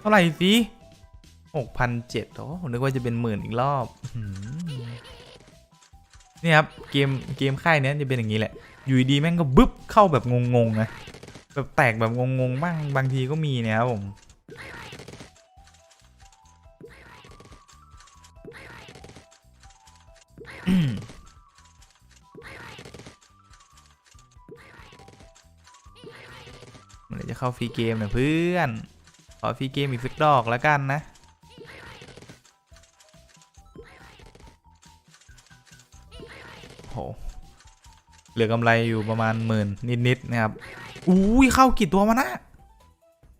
เท่าไหร่สิหกพันเจ็ดโอ้ผมนึกว่าจะเป็นหมื่นอีกรอบนี่ครับ เกมเกมค่ายเนี้ยจะเป็นอย่างนี้แหละ อยู่ดีๆแม่งก็บึ๊บเข้าแบบงงๆนะแบบแตกแบบงงๆบ้างบางทีก็มีนะครับผมเมื่อไหร่จะเข้าฟรีเกมนี่ยเพื่อน ขอฟรีเกมอีกสักดอกแล้วกันนะ โห เหลือกำไรอยู่ประมาณหมื่นนิดๆนะครับ อุ้ยเข้ากี่ตัวมานะ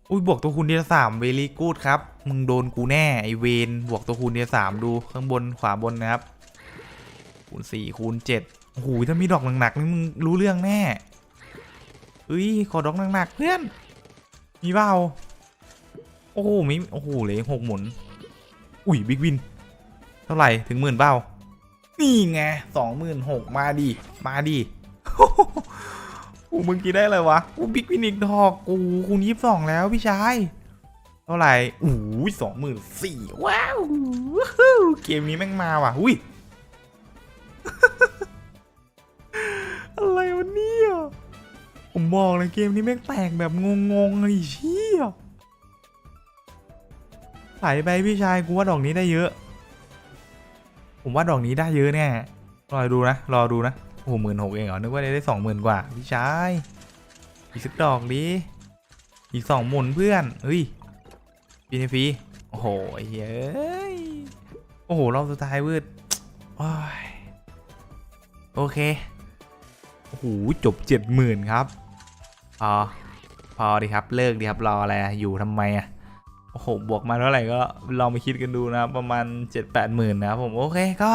อุ้ยบวกตัวคูณเดียสามเวลีกูดครับ มึงโดนกูแน่ไอเวนบวกตัวคูณเดียสามดูข้างบนขวาบนนะครับ คูณสี่คูณเจ็ดโอ้โหถ้ามีดอกหนักๆนี่มึงรู้เรื่องแน่เฮ้ยขอดอกหนักๆเพื่อน มีเปล่า โอ้โหไมีโอ้โหเหลยหกหมุน อุ้ยบิ๊กวิน เท่าไหร่ถึงหมื่นเปล่านี่ไงสองหมื่นหกมาดิมาดิโอ้มึงกินได้เลยวะอู้บิ๊กวินอีกดอกกูคูณยี่สิบสองแล้วพี่ชาย เท่าไหร่อู้ยสองหมื่นสี่ว้าว เกมนี้แม่งมาว่ะ อุ้ย อะไรวะเนี่ยผมบอกเลยเกมนี้แม่งแตกแบบงงๆเลยเชี่ย ไหลไปพี่ชายกูว่าดอกนี้ได้เยอะ ผมว่าดอกนี้ได้เยอะแน่รอดูนะรอดูนะโอ้โหหมื่นหกเองเหรอนึกว่าได้สองหมื่นกว่าพี่ชายอีกสักดอกดิอีกสองหมุนเพื่อนเฮ้ยฟีนฟีโอ้โหเฮ้ยโอ้โหรอบสุดท้ายวืดโอ้ยโอเคโอ้โหจบเจ็ดหมื่นครับพอพอดีครับเลิกดีครับรออะไรอะอยู่ทำไมอะ โอ้โหบวกมาเท่าไหร่ก็ลองไปคิดกันดูนะครับประมาณ 7 8หมื่นนะครับผมโอเคก็